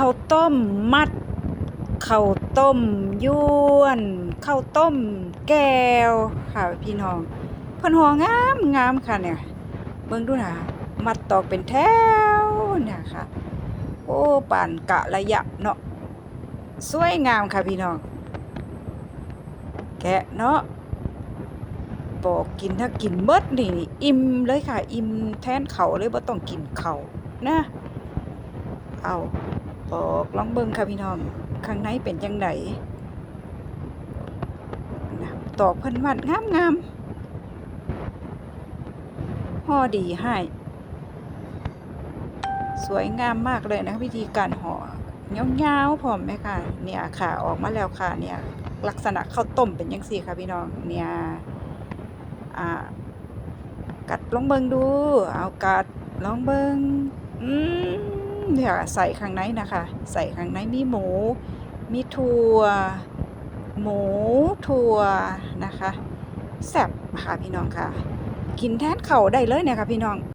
ข้าวต้มมัดข้าวต้มยวนข้าวต้มแก้วค่ะพี่น้องเพิ่นห่องามงามค่ะเนี่ยเบิ่งดูนะมัดตอกเป็นแถวเนี่ยค่ะ โอ้ป่านกะระยะเนาะสวยงามค่ะพี่น้องแกะเนาะบอกกินถ้ากินเบิดนี่นี่อิ่มเลยค่ะ อิ่มแทนเขาเลยบ่ต้องกินเขานะ เอา ปอกลองเบิงค่ะพี่น้องข้างในเป็นจังไดนะตอกเพิ่นมัดงามๆห่อดีให้ สวยงามมากเลยนะวิธีการห่อยาๆพร้อมไหมค่ะ เนี่ยค่ะออกมาแล้วค่ะเนี่ยลักษณะข้าวต้มเป็นจังซี่ค่ะพี่น้องเนี่ยอ่ากัดลองเบิงดู เอากัดลองเบิงอืม เดี๋ยวใส่ข้างในนะคะ ใส่ข้างในมีหมู มีถั่ว หมูถั่วนะคะแซ่บค่ะพี่น้องค่ะ กินแทนเข่าได้เลยเนี่ยค่ะพี่น้อง